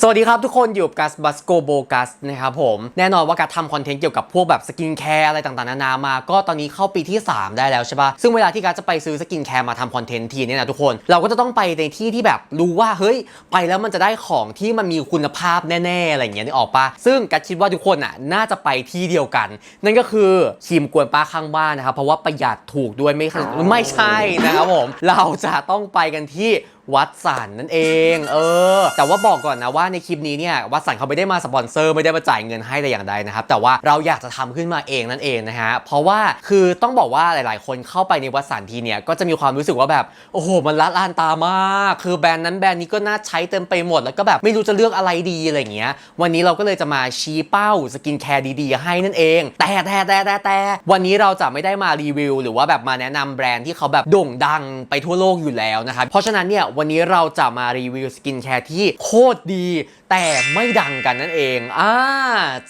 สวัสดีครับทุกคนอยู่กับกัสบัสโกโบกัสนะครับผมแน่นอนว่าการทำคอนเทนต์เกี่ยวกับพวกแบบสกินแคร์อะไรต่างๆนานามา ก็ตอนนี้เข้าปีที่ 3 ได้แล้วใช่ปะซึ่งเวลาที่กัสจะไปซื้อสกินแคร์มาทำคอนเทนต์ทีเนี่ยนะทุกคนเราก็จะต้องไปในที่ที่แบบรู้ว่าเฮ้ย ไปแล้วมันจะได้ของที่มันมีคุณภาพแน่ๆอะไรอย่างเงี้ยนึกออกปะซึ่งกัสคิดว่าทุกคนอะน่าจะไปที่เดียวกัน นั่นก็คือครีมกวนป้าข้างบ้านนะครับเพราะว่าประหยัดถูกด้วยไม่ไม่ใช่นะครับผมเราจะต้องไปกันที่ วัดสันนั่นเอง เออ แต่ว่าบอกก่อนนะว่าในคลิปนี้เนี่ยวัดสันเขาไม่ได้มาสปอนเซอร์ไม่ได้มาจ่ายเงินให้แต่อย่างใดนะครับ แต่ว่าเราอยากจะทำขึ้นมาเองนั่นเองนะฮะ เพราะว่าคือต้องบอกว่าหลาย ๆ คนเข้าไปในวัดสันทีเนี่ยก็จะมีความรู้สึกว่าแบบโอ้โหมันละลานตามาก คือแบรนด์นั้นแบรนด์นี้ก็น่าใช้เต็มไปหมด แล้วก็แบบไม่รู้จะเลือกอะไรดีอะไรเงี้ย วันนี้เราก็เลยจะมาชี้เป้าสกินแคร์ดีๆให้นั่นเอง แต่แต่แต่แต่แต่วันนี้เราจะไม่ได้มารีวิว หรือว่าแบบมาแนะนำแบรนด์ที่เขาแบบโด่งดังไปทั่วโลกอยู่แล้วนะครับเพราะฉะนั้นเนี่ยวันนี้เราจะมารีวิวสกินแคร์ที่โคตรดี แต่ไม่ดังกันนั่นเองอ่า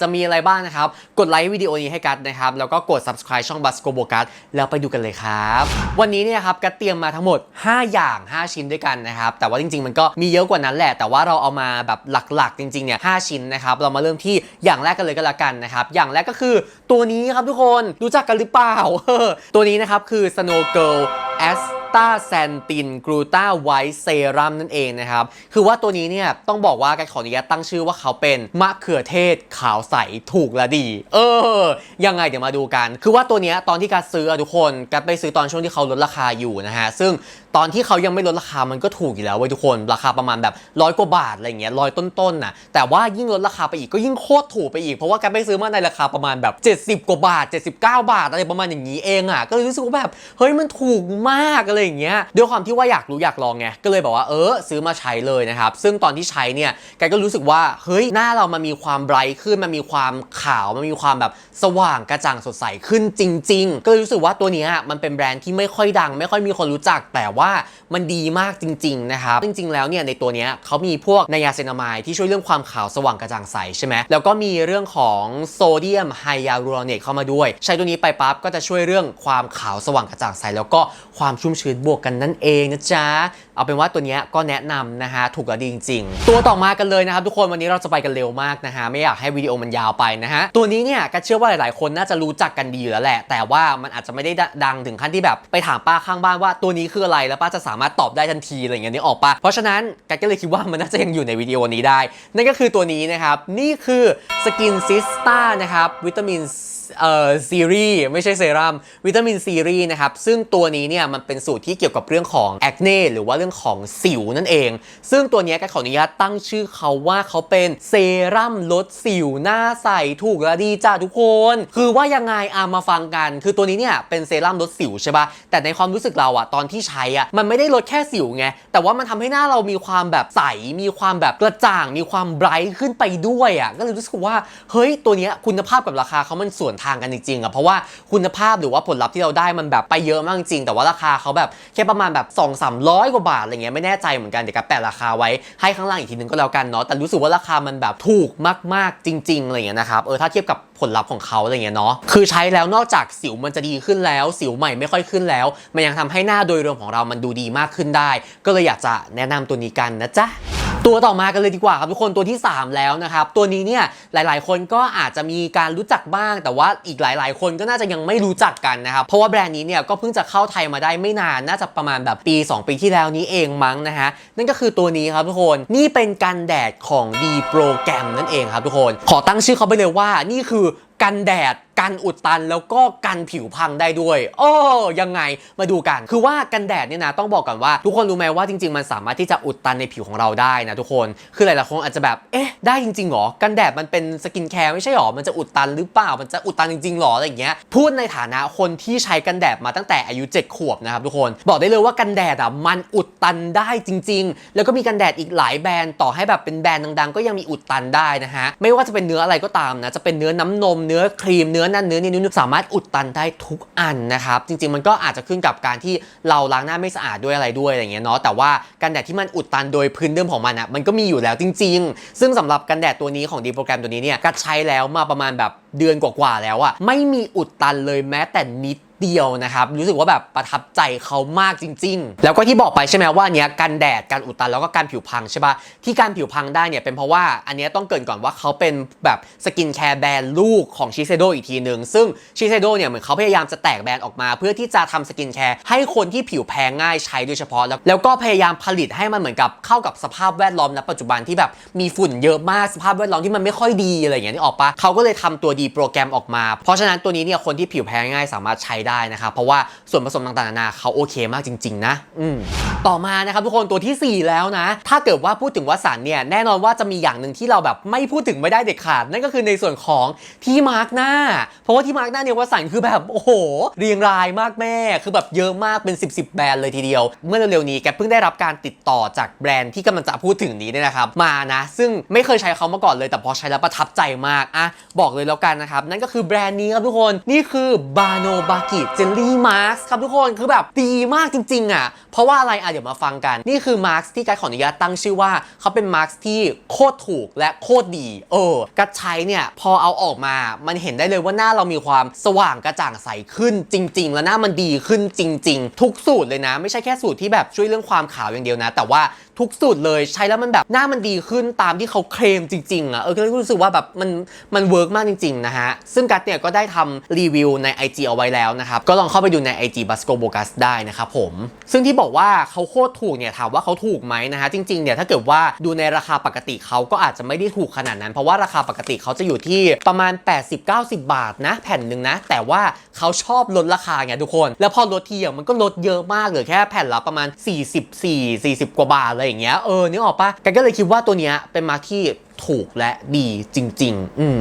จะมีอะไรบ้างนะครับ กดไลค์วิดีโอนี้ให้กัดนะครับ แล้วก็กด subscribe ช่อง b u s c o b o g a t แล้วไปดูกันเลยครับ วันนี้เนี่ยครับกัดเตรียมมาทั้งหมด 5 อย่าง 5 ชิ้นด้วยกันนะครับ แต่ว่าจริง ๆ มันก็มีเยอะกว่านั้นแหละ แต่ว่าเราเอามาแบบหลักๆ จริง ๆ เนี่ย5ชิ้นนะครับ เรามาเริ่มที่อย่างแรกกันเลยก็แล้วกันนะครับ อย่างแรกก็คือตัวนี้ครับทุกคน รู้จักกันหรือเปล่า ตัวนี้นะครับคือ Snow Girl S ตาแซนตินกรูตาไวท์เซรั่มนั่นเองนะครับ คือว่าตัวนี้เนี่ยต้องบอกว่าการขออนุญาตตั้งชื่อว่าเขาเป็นมะเขือเทศขาวใสถูกและดี เออ ยังไงเดี๋ยวมาดูกัน คือว่าตัวนี้ตอนที่การซื้อทุกคนการไปซื้อตอนช่วงที่เขาลดราคาอยู่นะฮะ ซึ่งตอนที่เขายังไม่ลดราคามันก็ถูกอยู่แล้วเว้ยทุกคน ราคาประมาณแบบร้อยกว่าบาทอะไรเงี้ยร้อยต้นๆน่ะแต่ว่ายิ่งลดราคาไปอีกก็ยิ่งโคตรถูกไปอีกเพราะว่าการไปซื้อมาในราคาประมาณแบบ 70 กว่าบาท 79 บาทอะไรประมาณอย่างนี้เองอะก็เลยรู้สึกว่าแบบเฮ้ยมันถูกมากอะไรอย่างเงี้ยด้วยความที่ว่าอยากรู้อยากลองไงก็เลยบอกว่าเออซื้อมาใช้เลยนะครับซึ่งตอนที่ใช้เนี่ยแกก็รู้สึกว่าเฮ้ยหน้าเรามันมีความไบรท์ขึ้นมันมีความขาวมันมีความแบบสว่างกระจ่างสดใสขึ้นจริง ๆ ก็เลยรู้สึกว่าตัวนี้มันเป็นแบรนด์ที่ไม่ค่อยดัง ไม่ค่อยมีคนรู้จักแต่ว่ามันดีมากจริง ๆ นะครับจริง ๆ แล้วเนี่ยในตัวนี้เขามีพวกไนยาเซนามายที่ช่วยเรื่องความขาวสว่างกระจ่างใสใช่ไหมแล้วก็มีเรื่องของโซเดียมไฮยาลูรอเนตเข้ามาด้วย ใช้ตัวนี้ไปปั๊บก็จะช่วยเรื่องความขาวสว่างกระจ่างใสแล้วก็ความชุ่มชื้นบวกกันนั่นเองนะจ๊ะ เอาเป็นว่าตัวนี้ก็แนะนำนะฮะถูกและดีจริง ๆ ตัวต่อมากันเลยนะครับทุกคนวันนี้เราจะไปกันเร็วมากนะฮะไม่อยากให้วิดีโอมันยาวไปนะฮะตัวนี้เนี่ยก็เชื่อว่าหลายๆ คนน่าจะรู้จักกันดีอยู่แล้วแหละ แต่ว่ามันอาจจะไม่ได้ดังถึงขั้นที่แบบไปถามป้าข้างบ้านว่าตัวนี้คืออะไรแล้วป้าจะสามารถตอบได้ทันทีอะไรอย่างเงี้ยนึกออกปะเพราะฉะนั้นแกก็เลยคิดว่ามันน่าจะยังอยู่ในวิดีโอนี้ได้ นั่นก็คือตัวนี้นะครับนี่คือสกินซิสตานะครับวิตามิน เอ่อซีรีส์ไม่ใช่เซรั่มวิตามินซีรีส์นะครับ ซึ่งตัวนี้เนี่ยมันเป็นสูตรที่เกี่ยวกับเรื่องของแอคเน่หรือว่าเรื่องของสิวนั่นเอง ซึ่งตัวนี้ก็ขออนุญาตตั้งชื่อเขาว่าเขาเป็นเซรั่มลดสิวหน้าใสถูกและดีจ้าทุกคน คือว่ายังไงอามาฟังกัน คือตัวนี้เนี่ยเป็นเซรั่มลดสิวใช่ปะแต่ในความรู้สึกเราอะตอนที่ใช้อะมันไม่ได้ลดแค่สิวไงแต่ว่ามันทำให้หน้าเรามีความแบบใสมีความแบบกระจ่าง มีความไบรท์ขึ้นไปด้วยอะก็เลยรู้สึกว่าเฮ้ยตัวนี้คุณภาพกับราคาเขามันส่วนทางกันจริงๆอะเพราะว่าคุณภาพหรือว่าผลลัพธ์ที่เราได้มันแบบไปเยอะมากจริง แต่ว่าราคาเขาแบบแค่ประมาณแบบ2 3 0 0 กว่าบาทอะไรเงี้ยไม่แน่ใจเหมือนกันเดี๋ยวกับแปะราคาไว้ให้ข้างล่างอีกทีนึงก็แล้วกันเนาะแต่รู้สึกว่าราคามันแบบถูกมากๆจริงๆอะไรเงี้ยนะครับเออถ้าเทียบกับผลลัพธ์ของเขาอะไรเงี้ยเนาะคือใช้แล้วนอกจากสิวมันจะดีขึ้นแล้ว สิวใหม่ไม่ค่อยขึ้นแล้ว มันยังทำให้หน้าโดยรวมของเรามันดูดีมากขึ้นได้ ก็เลยอยากจะแนะนำตัวนี้กันนะจ๊ะ ตัวต่อมากันเลยดีกว่าครับทุกคนตัวที่ 3 แล้วนะครับ ตัวนี้เนี่ยหลาย ๆ คนก็อาจจะมีการรู้จักบ้าง แต่ว่าอีกหลาย ๆ คนก็น่าจะยังไม่รู้จักกันนะครับ เพราะว่าแบรนด์นี้เนี่ยก็เพิ่งจะเข้าไทยมาได้ไม่นานน่าจะประมาณแบบปี 2 ปีที่แล้วนี้เองมั้งนะฮะนั่นก็คือตัวนี้ครับทุกคนนี่เป็นกันแดดของดีโปรแกรมนั่นเองครับทุกคน ขอตั้งชื่อเขาไปเลยว่านี่คือกันแดด กันอุดตันแล้วก็กันผิวพังได้ด้วยโอ้ยังไงมาดูกัน คือว่ากันแดดเนี่ยนะต้องบอกก่อนว่า ทุกคนรู้ไหมว่าจริง ๆ มันสามารถที่จะอุดตันในผิวของเราได้นะทุกคนคือหลายๆคนอาจจะแบบเอ๊ะได้จริงๆหรอกันแดดมันเป็นสกินแคร์ไม่ใช่หรอมันจะอุดตันหรือเปล่ามันจะอุดตันจริงๆหรออะไรอย่างเงี้ยพูดในฐานะคนที่ใช้กันแดดมาตั้งแต่อายุ 7 ขวบนะครับทุกคนบอกได้เลยว่ากันแดดอะมันอุดตันได้จริง ๆ แล้วก็มีกันแดดอีกหลายแบรนด์ต่อให้แบบเป็นแบรนด์ดังๆ ก็ยังมีอุดตันได้นะฮะไม่ว่าจะเป็นเนื้ออะไรก็ตามนะจะเป็นเนื้อน้ำนมเนื้อครีมเนื้อนั่นเนื้อนี่นุ่นสามารถอุดตันได้ทุกอันนะครับ จริง ๆ มันก็อาจจะขึ้นกับการที่เราล้างหน้าไม่สะอาดด้วยอะไรด้วยอะไรเงี้ยเนาะแต่ว่ากันแดดที่มันอุดตันโดยพื้นเดิมของมันอะมันก็มีอยู่แล้วจริง ๆ ซึ่งสำหรับกันแดดตัวนี้ของดีโปรแกรมตัวนี้เนี่ยกัดใช้แล้วมาประมาณแบบเดือนกว่าๆแล้วอะไม่มีอุดตันเลยแม้แต่นิด เดียวนะครับ รู้สึกว่าแบบประทับใจเขามากจริง ๆ แล้วก็ที่บอกไปใช่ไหมว่าอันเนี้ยกันแดดกันอุดตันแล้วก็การผิวพังใช่ปะที่การผิวพังได้เนี่ยเป็นเพราะว่าอันเนี้ยต้องเกินก่อนว่าเขาเป็นแบบสกินแคร์แบรนด์ลูกของชิเซโดอีกทีหนึ่งซึ่งชิเซโดเนี่ยเหมือนเขาพยายามจะแตกแบรนด์ออกมา เพื่อที่จะทำสกินแคร์ให้คนที่ผิวแพ้ง่ายใช้โดยเฉพาะแล้วแล้วก็พยายามผลิตให้มันเหมือนกับเข้ากับสภาพแวดล้อมณปัจจุบันที่แบบมีฝุ่นเยอะมากสภาพแวดล้อมที่มันไม่ค่อยดีอะไรอย่างเงี้ยนี่ออกปะเขาก็เลยทำตัวดีโปรแกรมออกมา เพราะฉะนั้นตัวนี้เนี่ยคนที่ผิวแพ้ง่ายสามารถใช้ได้นะครับ เพราะว่าส่วนผสมต่างๆนานาเขาโอเคมากจริง ๆ นะ อืมต่อมานะครับทุกคนตัวทีสี่4 แล้วนะ ถ้าเกิดว่าพูดถึงวัสันเนี่ยแน่นอนว่าจะมีอย่างหนึ่งที่เราแบบไม่พูดถึงไม่ได้เด็ดขาด นั่นก็คือในส่วนของที่มาร์กหน้า เพราะว่าที่มาร์กหน้าเนี่ยวัสันคือแบบโอ้โห เรียงรายมากแม่ คือแบบเยอะมากเป็น 10บสแบรนด์เลยทีเดียว เมื่อเร็วๆนี้แกเพิ่งได้รับการติดต่อจากแบรนด์ที่กำลังจะพูดถึงนี้เนี่ยนะครับมานะ ซึ่งไม่เคยใช้เขามาก่อนเลยแต่พอใช้แล้วประทับใจมากอะบอกเลยแล้วกันนะครับนั่นก็คือแบรนด์นี้ครับทุกคนนี่คือบาโนบากิเจลลี่มาร์ครับทุกคนคือแบบดีมากจริงๆอะเพราะว่าอะไรอะเดี๋ยวมาฟังกัน นี่คือมาร์ที่กัดขออนุญาตตั้งชื่อว่าเขาเป็นมาร์ที่โคตรถูกและโคตรดีเออกัดใช้เนี่ยพอเอาออกมามันเห็นได้เลยว่าหน้าเรามีความสว่างกระจ่างใสขึ้นจริง ๆ แล้วหน้ามันดีขึ้นจริง ๆ ทุกสูตรเลยนะ ไม่ใช่แค่สูตรที่แบบช่วยเรื่องความขาวอย่างเดียวนะ แต่ว่า ทุกสูตรเลยใช้แล้วมันแบบหน้ามันดีขึ้นตามที่เขาเคลมจริงๆอะเออก็เลยรู้สึกว่าแบบมันมันเวิร์กมากจริงๆนะฮะซึ่งกัดเนี่ยก็ได้ทำรีวิวใน IG เอาไว้แล้วนะครับก็ลองเข้าไปดูใน IG b a s c o b o g a s ได้นะครับผม ซึ่งที่บอกว่าเขาโคตรถูกเนี่ยถามว่าเขาถูกไหมนะฮะจริงๆเนี่ยถ้าเกิดว่าดูในราคาปกติเขาก็อาจจะไม่ได้ถูกขนาดนั้น เพราะว่าราคาปกติเขาจะอยู่ที่ประมาณ 80-90 บาทนะแผ่นหนึ่งนะ แต่ว่าเขาชอบลดราคาไงทุกคน แล้วพอลดทีอะมันก็ลดเยอะมากเลือแค่แผ่นละประมาณ 44 40 กว่าบาทอะไรอย่างเงี้ยเออนึกออกปะกันก็เลยคิดว่าตัวเนี้ยเป็นมาร์คที่ ถูกและดีจริง ๆ อืม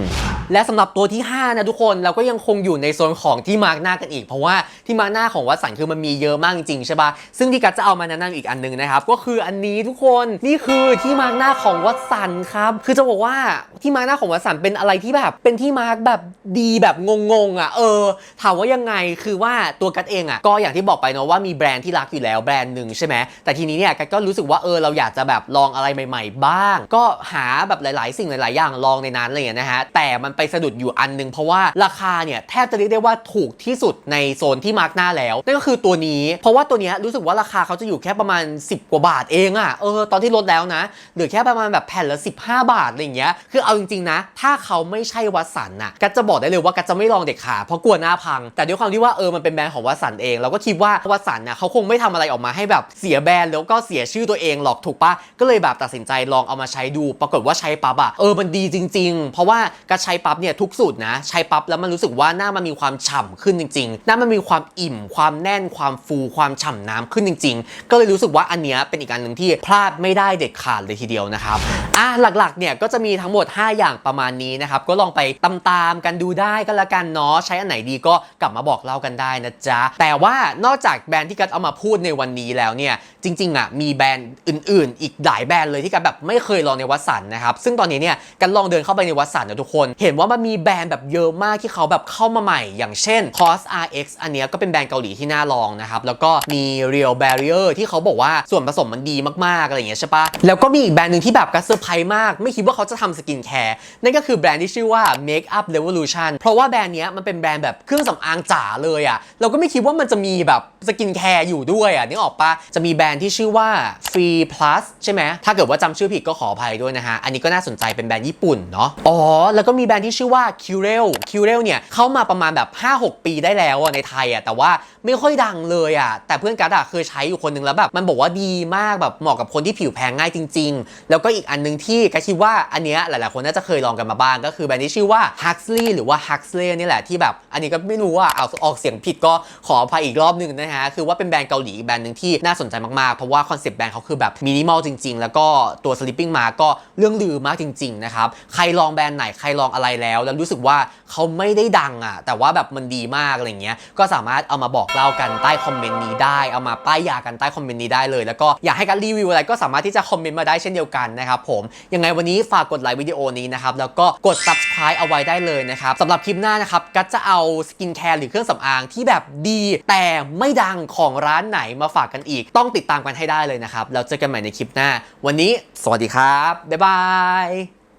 และสำหรับตัวที่ 5 นะทุกคนเราก็ยังคงอยู่ในโซนของที่มาร์กหน้ากันอีก เพราะว่าที่มาร์กหน้าของวัดสันคือมันมีเยอะมากจริงๆใช่ปะซึ่งที่กัดจะเอามาแนะนำอีกอันหนึงนะครับ ก็คืออันนี้ทุกคนนี่คือที่มาร์กหน้าของวัดสันครับ คือจะบอกว่าที่มาร์กหน้าของวัดสันเป็นอะไรที่แบบ เป็นที่มาร์กแบบดีแบบงงๆอะเออ ถามว่ายังไงคือว่าตัวกัดเองอะก็อย่างที่บอกไปเนาะว่ามีแบรนด์ที่รักอยู่แล้วแบรนด์หนึ่งใช่ไหมแต่ทีนี้เนี่ยกัดก็รู้สึกว่าเออเราอยากจะแบบลองอะไรใหม่ ๆ บ้าง ก็หาแบบหลาย ๆ สิ่งหลาย ๆ อย่างลองในนั้นอะไรอย่างเงี้ยนะฮะแต่มันไปสะดุดอยู่อันหนึง เพราะว่าราคาเนี่ยแทบจะเรียกได้ว่าถูกที่สุดในโซนที่มาร์กหน้าแล้วนั่นก็คือตัวนี้ เพราะว่าตัวนี้รู้สึกว่าราคาเขาจะอยู่แค่ประมาณ 10 กว่าบาทเองอะเออตอนที่ลดแล้วนะเหลือแค่ประมาณแบบแผ่นละ 15 บาทอะไรเงี้ยคือเอาจริง ๆ นะ ถ้าเขาไม่ใช่วัดสันน่ะกัจจะบอกได้เลยว่ากัจจะไม่ลองเด็ดขาดเพราะกลัวหน้าพัง แต่ด้วยความที่ว่าเออมันเป็นแบรนด์ของวัดสันเองเราก็คิดว่าวัดสันน่ะเขาคงไม่ทำอะไรออกมาให้แบบเสียแบรนด์แล้วก็เสียชื่อตัวเองหรอกถูกปะก็เลยแบบตัดสินใจลองเอามาใช้ดู ปรากฏว่าใช้ปั๊บอะเออมันดีจริง ๆ เพราะว่าการใช้ปั๊บเนี่ยทุกสูตรนะ ใช้ปั๊บแล้วมันรู้สึกว่าหน้ามันมีความฉ่ำขึ้นจริง ๆ หน้ามันมีความอิ่ม ความแน่น ความฟูความฉ่ำน้ำขึ้นจริง ๆ ก็เลยรู้สึกว่าอันเนี้ยเป็นอีกอันหนึ่งที่พลาดไม่ได้เด็ดขาดเลยทีเดียวนะครับอะหลักๆเนี่ยก็จะมีทั้งหมด 5 อย่างประมาณนี้นะครับก็ลองไปตามๆกันดูได้ก็แล้วกันเนาะใช้อันไหนดีก็กลับมาบอกเล่ากันได้นะจ๊ะแต่ว่านอกจากแบรนด์ที่กัดเอามาพูดในวันนี้แล้วเนี่ยจริงๆอะมีแบรนด์อื่น ๆ อีกหลายแบรนด์เลยที่กัดแบบไม่เคยลองในวัสันนะครับซึ่งตอนนี้เนี่ยกันลองเดินเข้าไปในวัดสันนะทุกคน เห็นว่ามันมีแบรนด์แบบเยอะมากที่เขาแบบเข้ามาใหม่ อย่างเช่น Cos RX อันเนี้ยก็เป็นแบรนด์เกาหลีที่น่าลองนะครับ แล้วก็มี Real Barrier ที่เขาบอกว่าส่วนผสมมันดีมากๆอะไรอย่างเงี้ยใช่ปะแล้วก็มีอีกแบรนด์หนึ่งที่แบบกัดเซอร์ไพรส์มาก ไม่คิดว่าเขาจะทำสกินแคร์นั่นก็คือแบรนด์ที่ชื่อว่า Make Up Revolution เพราะว่าแบรนด์เนี้ยมันเป็นแบรนด์แบบเครื่องสำอางจ๋าเลยอะเราก็ไม่คิดว่ามันจะมีแบบ สกินแคร์อยู่ด้วยอะนึกออกปะจะมีแบรนด์ที่ชื่อว่า Free Plus ใช่ไหมถ้าเกิดว่าจำชื่อผิดก็ขออภัยด้วยนะฮะ อันนี้ก็น่าสนใจเป็นแบรนด์ญี่ปุ่นเนาะอ๋อ แล้วก็มีแบรนด์ที่ชื่อว่า Curel Curel เนี่ยเข้ามาประมาณแบบ 5-6 ปีได้แล้วในไทยอะแต่ว่าไม่ค่อยดังเลยอะแต่เพื่อนกัดอะเคยใช้อยู่คนนึงแล้วแบบมันบอกว่าดีมากแบบเหมาะกับคนที่ผิวแพ้ง่ายจริง ๆ แล้วก็อีกอันนึงที่กัดคิดว่าอันเนี้ยหลายๆคนน่าจะเคยลองกันมาบ้างก็คือแบรนด์ที่ชื่อว่า Huxley หรือว่า Huxley นี่แหละที่แบบ อันนี้ก็ไม่รู้ว่าเอาออกเสียงผิดก็ขออภัยอีกรอบหนึ่งนะฮะคือว่าเป็นแบรนด์เกาหลีแบรนด์หนึ่งที่น่าสนใจมากๆ เพราะว่าคอนเซปต์แบรนด์เขาคือแบบมินิมอลจริง ๆ แล้วก็ตัว Sleeping Mask ก็เรื่องลือมากจริง ๆ นะครับ ใครลองแบรนด์ไหนใครลองอะไรแล้ว แล้วรู้สึกว่าเขาไม่ได้ดังอะแต่ว่าแบบมันดีมากอะไรเงี้ยก็สามารถเอามาบอกเล่ากันใต้คอมเมนต์นี้ได้เอามาป้ายยากันใต้คอมเมนต์นี้ได้เลย แล้วก็อยากให้การรีวิวอะไรก็สามารถที่จะคอมเมนต์มาได้เช่นเดียวกันนะครับผมยังไงวันนี้ฝากกดไลค์วิดีโอนี้นะครับแล้วก็กด subscribe เอาไว้ได้เลยนะครับสำหรับคลิปหน้านะครับกัจะเอาสกินแคร์หรือเครื่องสำอางที่แบบดีแต่ไม่ดังของร้านไหนมาฝากกันอีก ต้องติดตามกันให้ได้เลยนะครับ แล้วเจอกันใหม่ในคลิปหน้า วันนี้ สวัสดีครับ บ๊ายบาย